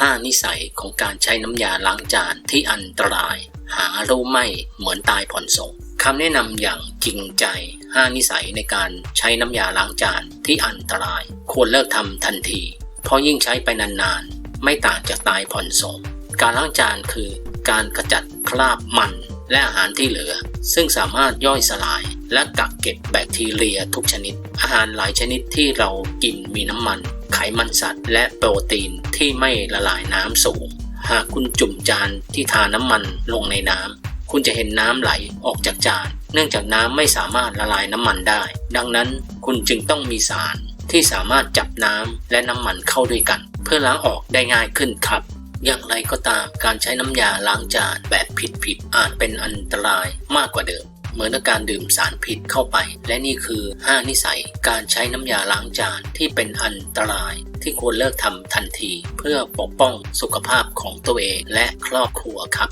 5 นิสัยของการใช้น้ำยาล้างจานที่อันตราย หารู้ไม่เหมือนตายผ่อนสงคำแนะนำอย่างจริงใจ 5 นิสัยในการใช้น้ำยาล้างจานที่อันตราย ควรเลิกทำทันที เพราะยิ่งใช้ไปนานๆ ไม่ต่างจากตายผ่อนสงการล้างจานคือการขจัดคราบมันและอาหารที่เหลือ ซึ่งสามารถย่อยสลาย และกักเก็บแบคทีเรียทุกชนิด อาหารหลายชนิดที่เรากินมีน้ำมัน ไขมันสัตว์ และโปรตีนที่ไม่ละลายน้ำสูง หากคุณจุ่มจานที่ทาน้ำมันลงในน้ำคุณจะเห็นน้ำไหลออกจากจาน เนื่องจากน้ำไม่สามารถละลายน้ำมันได้ ดังนั้นคุณจึงต้องมีสารที่สามารถจับน้ำและน้ำมันเข้าด้วยกัน เพื่อล้างออกได้ง่ายขึ้นครับอย่างไรก็ตามการใช้น้ำยาล้างจานแบบผิดๆอาจเป็นอันตรายมากกว่าเดิม เหมือนกับการดื่มสารพิษเข้าไป และนี่คือ 5 นิสัย การใช้น้ำยาล้างจานที่เป็นอันตรายที่ควรเลิกทำทันที เพื่อปกป้องสุขภาพของตัวเองและครอบครัวครับ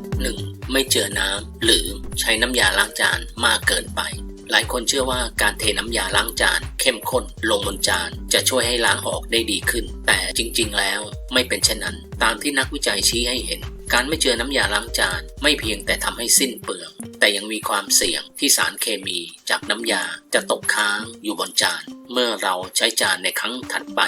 1. ไม่เจอน้ำหรือใช้น้ำยาล้างจานมากเกินไป หลายคนเชื่อว่าการเทน้ำยาล้างจาน เข้มข้นลงบนจาน จะช่วยให้ล้างออกได้ดีขึ้น แต่จริงๆแล้วไม่เป็นเช่นนั้น ตามที่นักวิจัยชี้ให้เห็น การไม่เจอน้ำยาล้างจานไม่เพียงแต่ทำให้สิ้นเปลือง แต่ยังมีความเสี่ยงที่สารเคมีจากน้ำยาจะตกค้างอยู่บนจาน เมื่อเราใช้จานในครั้งถัดไป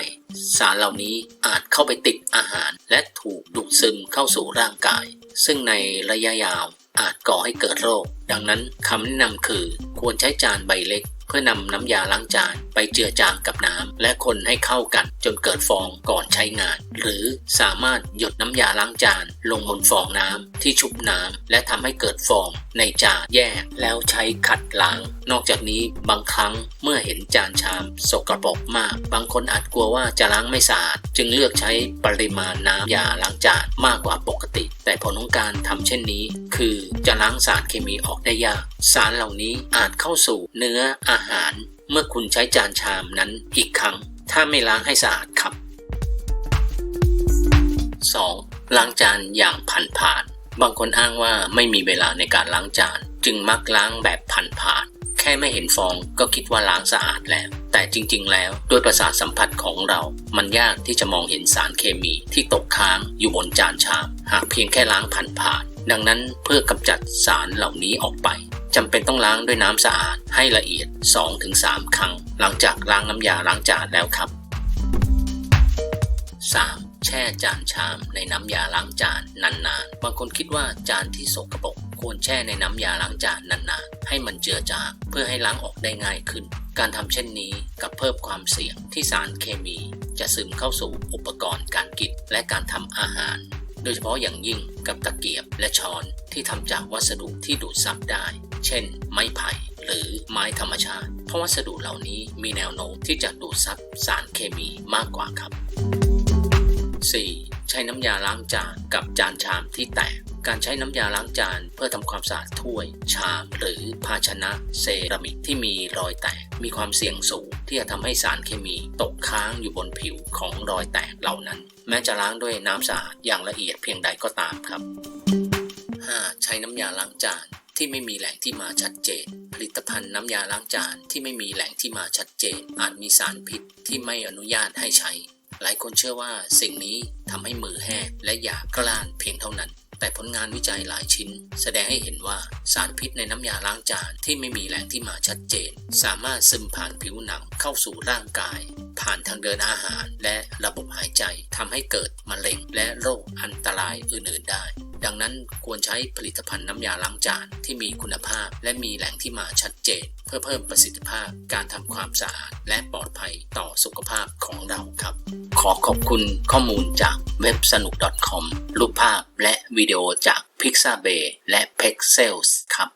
สารเหล่านี้อาจเข้าไปติดอาหารและถูกดูดซึมเข้าสู่ร่างกาย ซึ่งในระยะยาวอาจก่อให้เกิดโรค ดังนั้นคำแนะนำคือ ควรใช้จานใบเล็ก เพื่อนำน้ำยาล้างจาน เจือจางกับน้ำและคนให้เข้ากันจนเกิดฟองก่อนใช้งาน หรือสามารถหยดน้ำยาล้างจาน ลงบนฟองน้ำที่ชุบน้ำและทำให้เกิดฟองในจานแยกแล้วใช้ขัดล้าง นอกจากนี้บางครั้งเมื่อเห็นจานชาม สกปรกมาก บางคนอาจกลัวว่าจะล้างไม่สะอาด จึงเลือกใช้ปริมาณน้ำยาล้างจานมากกว่าปกติ แต่ผลของการทำเช่นนี้ คือจะล้างสารเคมีออกได้ยาก สารเหล่านี้อาจเข้าสู่เนื้ออาหาร เมื่อคุณใช้จานชามนั้นอีกครั้ง ถ้าไม่ล้างให้สะอาดครับ 2. ล้างจานอย่างผ่านผ่านบางคนอ้างว่าไม่มีเวลาในการล้างจาน จึงมักล้างแบบผ่านผ่านแค่ไม่เห็นฟองก็คิดว่าล้างสะอาดแล้ว แต่จริง ๆ แล้วด้วยประสาทสัมผัสของเรา มันยากที่จะมองเห็นสารเคมีที่ตกค้างอยู่บนจานชาม หากเพียงแค่ล้างผ่านผ่าน ดังนั้นเพื่อกำจัดสารเหล่านี้ออกไปจำเป็นต้องล้างด้วยน้ำสะอาดให้ละเอียด 2-3 ครั้ง หลังจากล้างน้ำยาล้างจานแล้วครับ 3. แช่จานชามในน้ำยาล้างจานนานๆ บางคนคิดว่าจานที่สกปรกควรแช่ในน้ำยาล้างจานนานๆ ให้มันเจือจางเพื่อให้ล้างออกได้ง่ายขึ้น การทำเช่นนี้กับเพิ่มความเสี่ยงที่สารเคมี จะซึมเข้าสู่อุปกรณ์การกินและการทำอาหาร โดยเฉพาะอย่างยิ่งกับตะเกียบและช้อนที่ทำจากวัสดุที่ดูดซับได้ เช่น ไม้ไผ่หรือไม้ธรรมชาติ เพราะวัสดุเหล่านี้มีแนวโน้มที่จะดูดซับสารเคมีมากกว่าครับ 4. ใช้น้ำยาล้างจานกับจานชามที่แตกการใช้น้ำยาล้างจานเพื่อทำความสะอาดถ้วย ชาม หรือภาชนะเซรามิกที่มีรอยแตก มีความเสี่ยงสูงที่จะทำให้สารเคมีตกค้างอยู่บนผิวของรอยแตกเหล่านั้น แม้จะล้างด้วยน้ำสะอาดอย่างละเอียดเพียงใดก็ตามครับ 5. ใช้น้ำยาล้างจานที่ไม่มีแหล่งที่มาชัดเจน ผลิตภัณฑ์น้ำยาล้างจานที่ไม่มีแหล่งที่มาชัดเจน อาจมีสารพิษที่ไม่อนุญาตให้ใช้ หลายคนเชื่อว่าสิ่งนี้ทำให้มือแห้งและหยาบกร้านเพียงเท่านั้น แต่ผลงานวิจัยหลายชิ้น แสดงให้เห็นว่าสารพิษในน้ำยาล้างจานที่ไม่มีแหล่งที่มาชัดเจน สามารถซึมผ่านผิวหนังเข้าสู่ร่างกาย ผ่านทางเดินอาหารและระบบหายใจทำให้เกิดมะเร็งและโรคอันตรายอื่นๆได้ ดังนั้นควรใช้ผลิตภัณฑ์น้ำยาล้างจานที่มีคุณภาพ และมีแหล่งที่มาชัดเจน เพื่อเพิ่มประสิทธิภาพการทำความสะอาด และปลอดภัยต่อสุขภาพของเราครับ ขอขอบคุณข้อมูลจากเว็บสนุก .com รูปภาพและวิดีโอจาก Pixabay และ Pexels ครับ